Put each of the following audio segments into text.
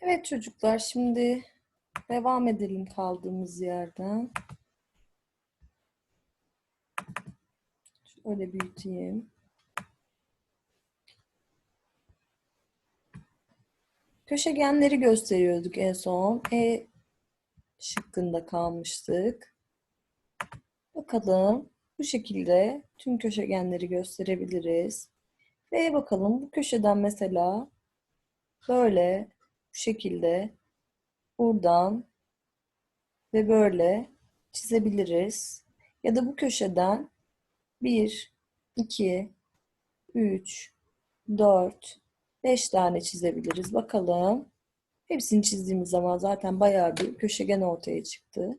Evet çocuklar şimdi devam edelim kaldığımız yerden. Şöyle büyüteyim. Köşegenleri gösteriyorduk en son. E şıkkında kalmıştık. Bakalım bu şekilde tüm köşegenleri gösterebiliriz. Ve bakalım bu köşeden mesela böyle bu şekilde buradan ve böyle çizebiliriz. Ya da bu köşeden 1, 2, 3, 4, 5 tane çizebiliriz. Bakalım. Hepsini çizdiğimiz zaman zaten bayağı bir köşegen ortaya çıktı.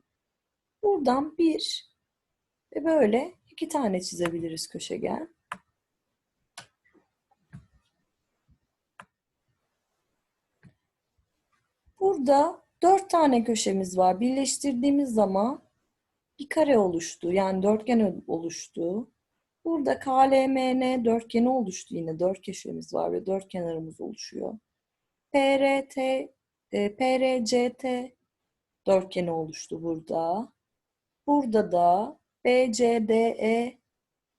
Buradan bir ve böyle iki tane çizebiliriz köşegen. Burada dört tane köşemiz var. Birleştirdiğimiz zaman bir kare oluştu. Yani dörtgen oluştu. Burada KLMN dörtgeni oluştu yine. Dört köşemiz var ve dört kenarımız oluşuyor. PRT, e, PRCT dörtgeni oluştu burada. Burada da BCDE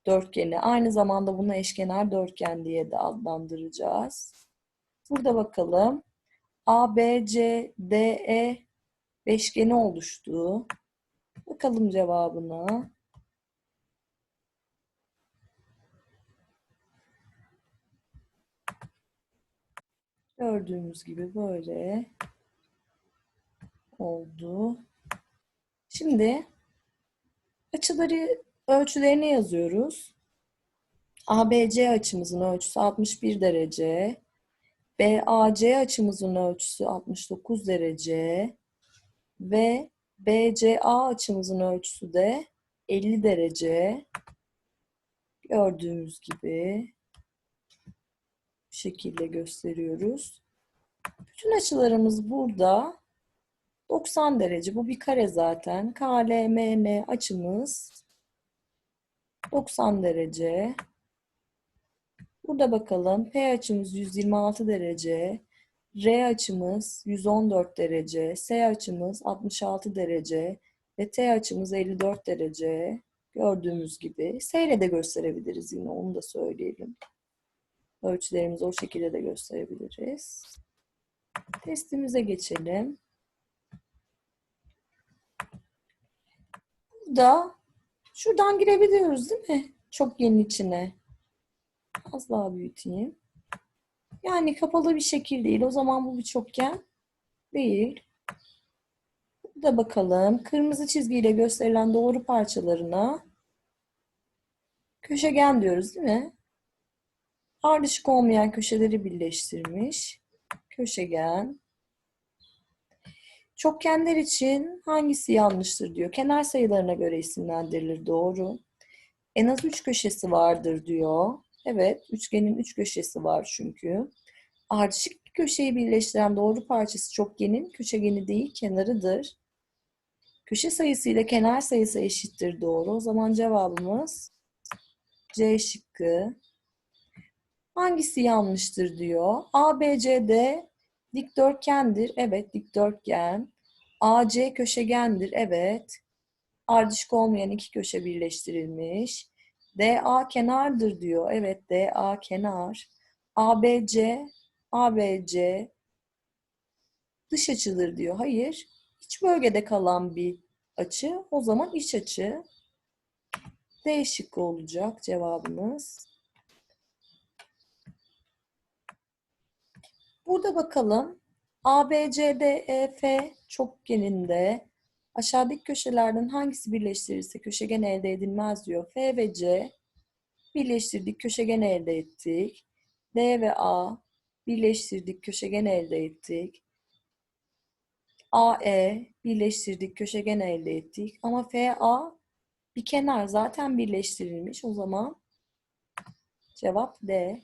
dörtgeni. Aynı zamanda bunu eşkenar dörtgen diye de adlandıracağız. Burada bakalım. ABCDE beşgeni oluştu. Bakalım cevabına. Gördüğümüz gibi böyle oldu. Şimdi açıları ölçülerini yazıyoruz. ABC açımızın ölçüsü 61 derece. BAC açımızın ölçüsü 69 derece. Ve BCA açımızın ölçüsü de 50 derece. Gördüğümüz gibi bu şekilde gösteriyoruz. Bütün açılarımız burada 90 derece. Bu bir kare zaten. KLMN açımız 90 derece. Burada bakalım. P açımız 126 derece. R açımız 114 derece. S açımız 66 derece. Ve T açımız 54 derece. Gördüğümüz gibi. S ile de gösterebiliriz yine. Onu da söyleyelim. Ölçülerimizi o şekilde de gösterebiliriz. Testimize geçelim. Burada şuradan girebiliyoruz değil mi? Çokgenin içine. Az daha büyüteyim. Yani kapalı bir şekil değil. O zaman bu bir çokgen değil. Burada bakalım. Kırmızı çizgiyle gösterilen doğru parçalarına köşegen diyoruz değil mi? Ardışık olmayan köşeleri birleştirmiş. Köşegen. Çokgenler için hangisi yanlıştır diyor. Kenar sayılarına göre isimlendirilir. Doğru. En az üç köşesi vardır diyor. Evet, üçgenin üç köşesi var çünkü. Ardışık köşeyi birleştiren doğru parçası çokgenin köşegeni değil, kenarıdır. Köşe sayısı ile kenar sayısı eşittir doğru. O zaman cevabımız C şıkkı. Hangisi yanlıştır diyor. ABCD dikdörtgendir. Evet, dikdörtgen. AC köşegendir. Evet. Ardışık olmayan iki köşe birleştirilmiş. DA kenardır diyor. Evet DA kenar. ABC ABC dış açıdır diyor. Hayır. İç bölgede kalan bir açı. O zaman iç açı. D şıkkı olacak cevabımız. Burada bakalım. ABCDEF çokgeninde Aşağıdaki köşelerden hangisi birleştirirse köşegen elde edilmez diyor. F ve C birleştirdik, köşegen elde ettik. D ve A birleştirdik, köşegen elde ettik. AE birleştirdik, köşegen elde ettik. Ama FA bir kenar zaten birleştirilmiş. O zaman cevap D.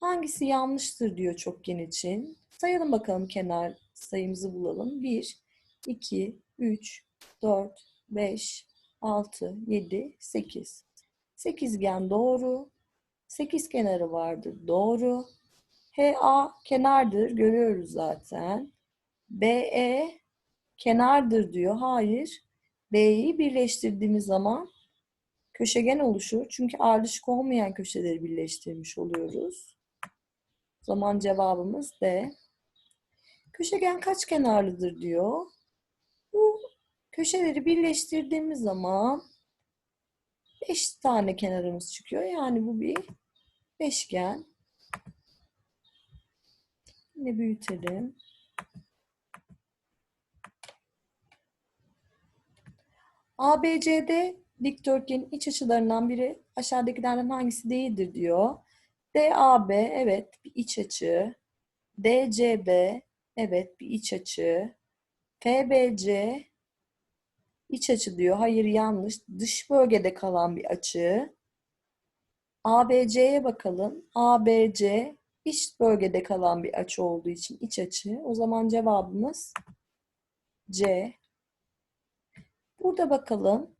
Hangisi yanlıştır diyor çokgen için. Sayalım bakalım kenar sayımızı bulalım. 1, 2, 3, 4, 5, 6, 7, 8. Sekizgen doğru. Sekiz kenarı vardır. Doğru. HA kenardır. Görüyoruz zaten. BE kenardır diyor. Hayır. B'yi birleştirdiğimiz zaman köşegen oluşur. Çünkü ardışık olmayan köşeleri birleştirmiş oluyoruz. O zaman cevabımız D. Köşegen kaç kenarlıdır diyor. Köşeleri birleştirdiğimiz zaman 5 tane kenarımız çıkıyor. Yani bu bir beşgen. Yine büyütelim. ABCD dikdörtgenin iç açılarından biri aşağıdakilerden hangisi değildir diyor. DAB evet bir iç açı. DCB evet bir iç açı. FBC iç açı diyor. Hayır yanlış. Dış bölgede kalan bir açı. ABC'ye bakalım. ABC iç bölgede kalan bir açı olduğu için iç açı. O zaman cevabımız C. Burada bakalım.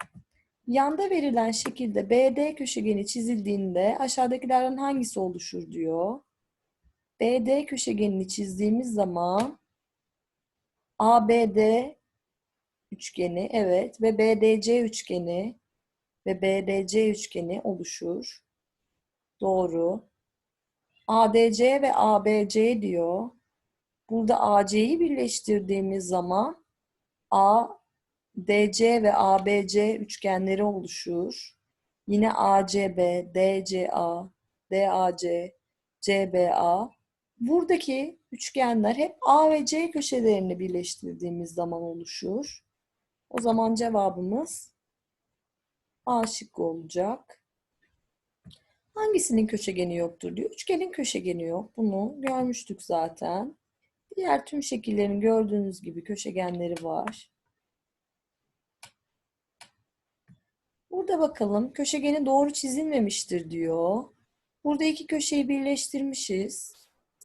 Yanda verilen şekilde BD köşegeni çizildiğinde aşağıdakilerden hangisi oluşur diyor. BD köşegenini çizdiğimiz zaman ABD üçgeni evet ve BDC üçgeni ve BDC üçgeni oluşur. Doğru. ADC ve ABC diyor. Burada AC'yi birleştirdiğimiz zaman A DC ve ABC üçgenleri oluşur. Yine ACB, DCA, DAC, CBA. Buradaki üçgenler hep A ve C köşelerini birleştirdiğimiz zaman oluşur. O zaman cevabımız A şıkkı olacak. Hangisinin köşegeni yoktur diyor. Üçgenin köşegeni yok. Bunu görmüştük zaten. Diğer tüm şekillerin gördüğünüz gibi köşegenleri var. Burada bakalım köşegeni doğru çizilmemiştir diyor. Burada iki köşeyi birleştirmişiz.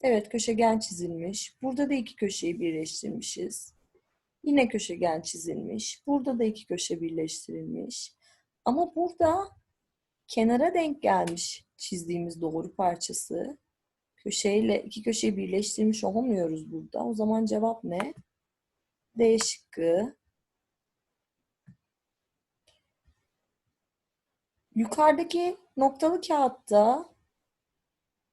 Evet köşegen çizilmiş. Burada da iki köşeyi birleştirmişiz. Yine köşegen çizilmiş. Burada da iki köşe birleştirilmiş. Ama burada kenara denk gelmiş çizdiğimiz doğru parçası. Köşeyle iki köşeyi birleştirmiş olmuyoruz burada. O zaman cevap ne? D şıkkı. Yukarıdaki noktalı kağıtta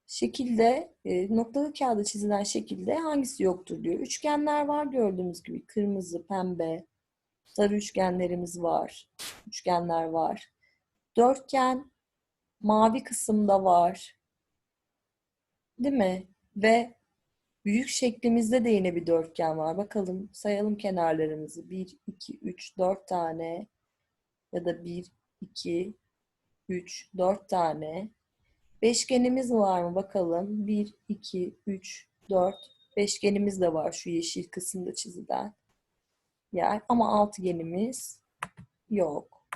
şekilde, e, noktalı kağıda çizilen şekilde hangisi yoktur diyor. Üçgenler var gördüğümüz gibi. Kırmızı, pembe, sarı üçgenlerimiz var. Üçgenler var. Dörtgen mavi kısımda var. Değil mi? Ve büyük şeklimizde de yine bir dörtgen var. Bakalım sayalım kenarlarımızı. 1, 2, 3, 4 tane ya da 1, 2, 3, 4 tane. Beşgenimiz var mı bakalım. 1, 2, 3, 4. Beşgenimiz de var şu yeşil kısımda çizilen yer. Ama altıgenimiz yok.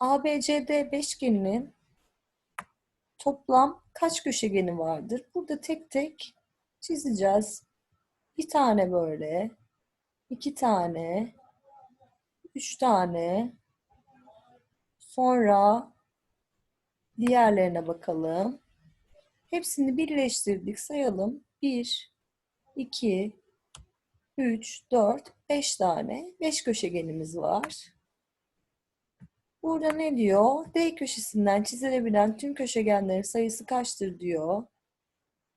ABCD beşgeninin toplam kaç köşegeni vardır? Burada tek tek çizeceğiz. Bir tane böyle, iki tane, üç tane, sonra diğerlerine bakalım. Hepsini birleştirdik, sayalım. 1, 2, 3, 4, 5 tane 5 köşegenimiz var. Burada ne diyor? D köşesinden çizilebilen tüm köşegenlerin sayısı kaçtır diyor.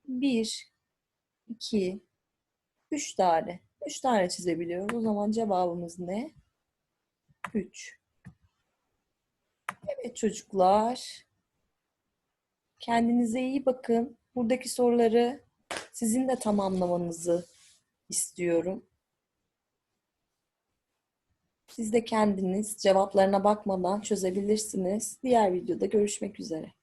1, 2, 3 tane. 3 tane çizebiliyoruz. O zaman cevabımız ne? 3. Evet çocuklar. Kendinize iyi bakın. Buradaki soruları sizin de tamamlamanızı istiyorum. Siz de kendiniz cevaplarına bakmadan çözebilirsiniz. Diğer videoda görüşmek üzere.